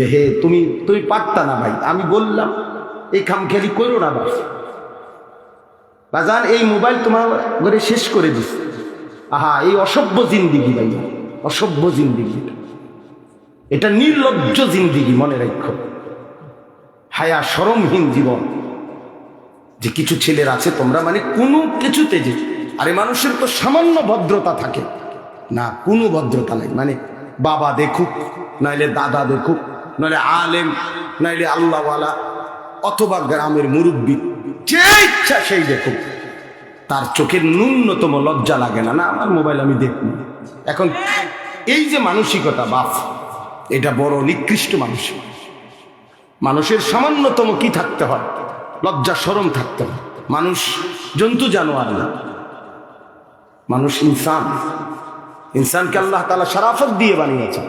যে, হে, তুমি তুমি পারতা না ভাই। আমি বললাম, এই খামখেয়ালি করো না বাস বাজান, এই মোবাইল তোমার ঘরে শেষ করে দিস আহা, এই অসভ্য জিন্দিগি ভাই, অসভ্য জিন্দিগি। এটা। এটা নির্লজ্জ জিন্দিগি, মনে রাখো। হায়া সরমহীন জীবন। যে কিছু ছেলের আছে, তোমরা মানে কোনো কিছুতে যে, আরে মানুষের তো সামান্য ভদ্রতা থাকে। না, কোনো ভদ্রতা নাই। মানে বাবা দেখুক, নাইলে দাদা দেখুক নাইলে আলেম নাইলে আল্লাহওয়ালা অথবা গ্রামের মুরব্বী, যে ইচ্ছা সেই দেখুক। তার চোখের ন্যূনতম লজ্জা লাগে না। না, আমার মোবাইল আমি দেখব এখন এই যে মানসিকতা, বাপ, এটা বড় নিকৃষ্ট মানুষ। মানুষের সামান্যতম কি থাকতে হয়? লজ্জা সরম থাকতে হয়। মানুষ জন্তু, জানোয়ার না। মানুষ ইনসান। ইনসানকে আল্লাহ তালা সারাফত দিয়ে বানিয়েছেন।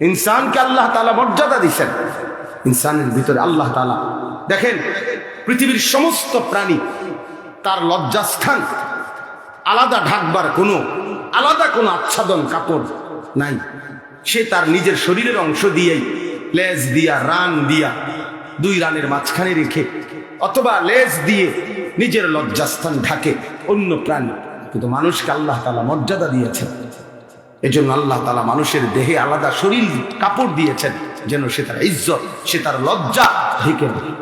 ইনসানকে আল্লাহ তালা মর্যাদা দিচ্ছেন ইনসানের ভিতরে আল্লাহ তালা দেখেন, পৃথিবীর সমস্ত প্রাণী তার লজ্জাস্থান আলাদা ঢাকবার কোনো, আলাদা কোনো আচ্ছাদন কাপড় নাই। সে তার নিজের শরীরের অংশ দিয়েই লেজ দিয়া, রান দিয়া দুই রানের মাঝখানে রেখে অথবা লেজ দিয়ে নিজের লজ্জাস্থান ঢাকে অন্য প্রাণী। কিন্তু মানুষকে আল্লাহ তালা মর্যাদা দিয়েছেন। এজন্য আল্লাহ তালা মানুষের দেহে আলাদা শরীর কাপড় দিয়েছেন, যেন সে তার ইজ্জত, সে তার লজ্জা ঢেকে রাখে।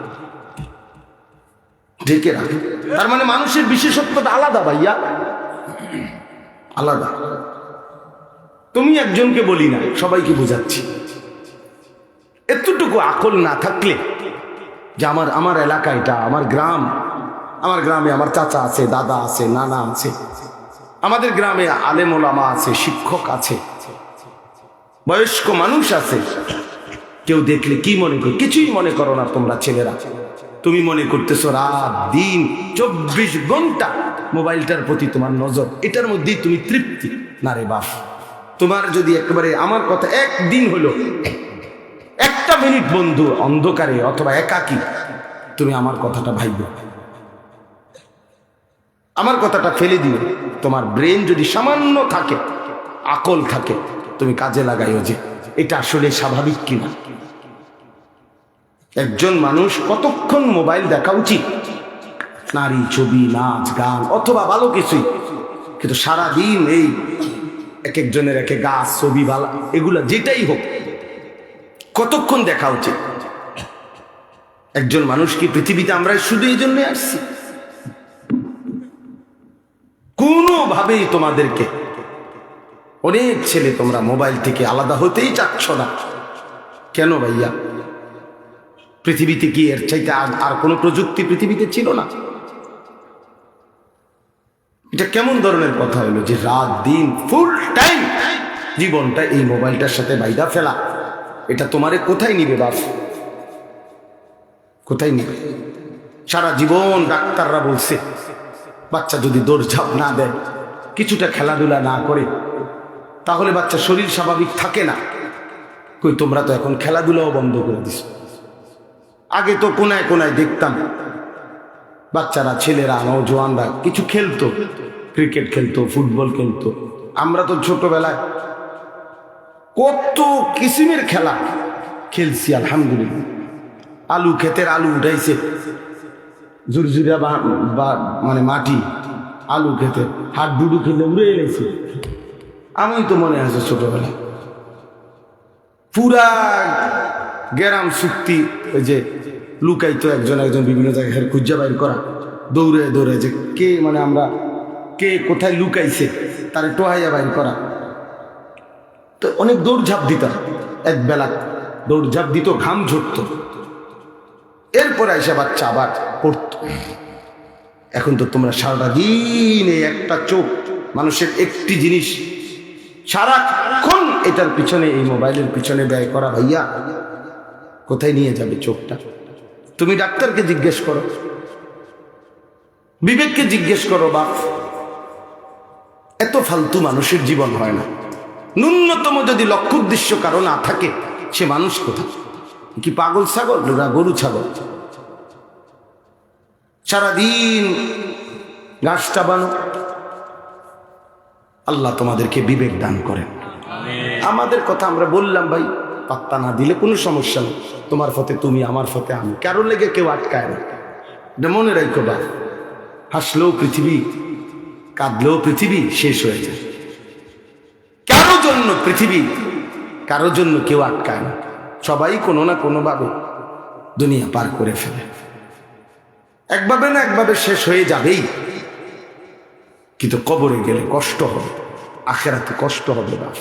ঢেকে রাখে। তার মানে মানুষের বিশেষত্বটা আলাদা ভাইয়া। আলাদা। তুমি একজনকে বলি না, সবাইকে বোঝাচ্ছি। এতটুকু আকল না থাকলে যে আমার আমার এলাকা এটা, আমার গ্রাম, আমার গ্রামে আমার চাচা আছে, দাদা আছে, নানা আছে আমাদের গ্রামে আলেম ওলামা আছে, শিক্ষক আছে, বয়স্ক মানুষ আছে। কেউ দেখলে কি মনে করো, কিছুই মনে করো না তোমরা ছেলেরা। তুমি মনে করতেছো রাত, দিন, চব্বিশ ঘণ্টা মোবাইলটার প্রতি তোমার নজর। এটার মধ্যেই তুমি তৃপ্তি। না রে বাপ, তোমার যদি একেবারে আমার কথা একদিন হলো, একটা মিনিট বন্ধু, অন্ধকারে অথবা একাকী, তুমি আমার কথাটা ভাইবে। আমার কথাটা ফেলে দিও। তোমার ব্রেন যদি সামান্য থাকে, আকল থাকে, তুমি কাজে লাগাইও যে, এটা আসলে স্বাভাবিক কিনা? একজন মানুষ কতক্ষণ মোবাইল দেখা উচিত? নারী ছবি, নাচ, গান, অথবা ভালো কিছুই। কিন্তু সারাদিন এই এক একজনের একে গাছ, ছবি, বালা, এগুলা যেটাই হোক, কতক্ষণ দেখা উচিত? একজন মানুষ কি পৃথিবীতে আমরা শুধু এই জন্য আসছি? কোনোভাবেই তোমাদেরকে। অনেক ছেলে তোমরা মোবাইল থেকে আলাদা হতেই চাচ্ছ না। কেন ভাইয়া? পৃথিবীতে কি এর চাইতে আর কোনো প্রযুক্তি পৃথিবীতে ছিল না? এটা কেমন ধরনের কথা হলো যে রাত, দিন, ফুল টাইম জীবনটা এই মোবাইলটার সাথে বাইদা ফেলা? এটা তোমারে কোথায় নিবে বাপ? কোথায় নিবে? সারা জীবন ডাক্তাররা বলছে, বাচ্চা যদি দৌড়ঝাঁপ না দেয় কিছুটা খেলাধুলা না করে, তাহলে বাচ্চা শরীর স্বাভাবিক থাকে না। কই, তোমরা তো এখন খেলাধুলাও বন্ধ করে দিস আগে তো কোনায় কোনায় দেখতাম, বাচ্চারা, ছেলেরা, নৌজওয়ানরা কিছু খেলতো, ক্রিকেট খেলতো, ফুটবল খেলতো। আমরা তো ছোটবেলায় কত কিসিমের খেলা খেলছি, আলহামদুলিল্লাহ। আলু ক্ষেতের আলু উঠাইছে জুরজুরা বা- মানে মাটি আলু খেতে, হাত ডুডু খেলে উড়ে এলেছে আমি তো মনে আছে ছোটবেলায়। পুরা গ্রাম চুক্তি, ওই যে লুকাইতো একজন একজন বিভিন্ন জায়গায় খুঁজা বাইর করা। দৌড়ে দৌড়ে যে কে মানে আমরা, কে কোথায় লুকাইছে, তারে টোহাইয়া বাইর করা। তো অনেক দৌড়ঝাঁপ দিতাম। এক বেলা দৌড়ঝাঁপ দিত, ঘাম ঝরত। এরপরে এসে বাচ্চা আবার পড়তো। এখন তো তোমরা সারাটা দিন এই একটা চোখ, মানুষের একটি জিনিস, সারাক্ষণ এটার পিছনে, এই মোবাইলের পিছনে ব্যয় করা ভাইয়া। কোথায় নিয়ে যাবে চোখটা? তুমি ডাক্তারকে জিজ্ঞেস করো। বিবেককে জিজ্ঞেস করো, বাপ। এত ফালতু মানুষের জীবন হয় না। ন্যূনতম যদি লক্ষ্য উদ্দেশ্য কারও না থাকে, সে মানুষ কোথায়? কি পাগল ছাগল? না গরু ছাগল? সারাদিন গাছ চাবানো আল্লাহ তোমাদেরকে বিবেক দান করেন। আমাদের কথা আমরা বললাম ভাই পাত্তা না দিলে কোনো সমস্যা নেই। তোমার ফতে তুমি আমার ফতে আমি। কারোর লেগে কেউ আটকায় না। এটা মনে রাখো বা হাসলেও পৃথিবী কাঁদলেও পৃথিবী শেষ হয়ে যায়। কারও জন্য পৃথিবী কারও জন্য কেউ আটকায় না। সবাই কোনো না কোনোভাবে দুনিয়া পার করে ফেলে। একভাবে না একভাবে শেষ হয়ে যাবেই। কিন্তু কবরে গেলে কষ্ট হবে, আখেরাতে কষ্ট হবে না।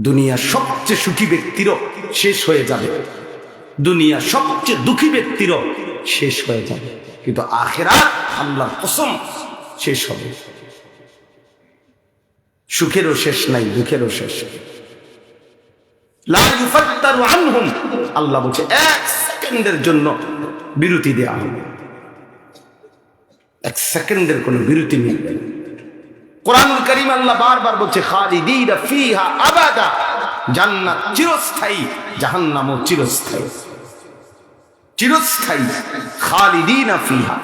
দুনিয়া সবচেয়ে সুখী ব্যক্তিরও শেষ হয়ে যাবে। দুনিয়া সবচেয়ে দুঃখী ব্যক্তিরও শেষ হয়ে যাবে। কিন্তু আখেরা আল্লাহ কসম শেষ হবে। সুখেরও শেষ নাই, দুঃখেরও শেষ আল্লাহ বলছে, এক সেকেন্ডের জন্য বিরতি দেওয়া হবে। এক সেকেন্ডের কোনো বিরতি মিলবে করিম আল্লাহ বারবার বলছে ফিহা আবাদা, জান্নাত চিরস্থায়ী চিরস্থায়ী। চিরস্থায়ী ফিহা।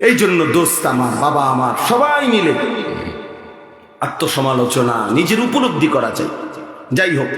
এই জন্য দোস্ত আমার, বাবা আমার, সবাই মিলে আত্মসমালোচনা নিজের উপলব্ধি করা চাই যাই হোক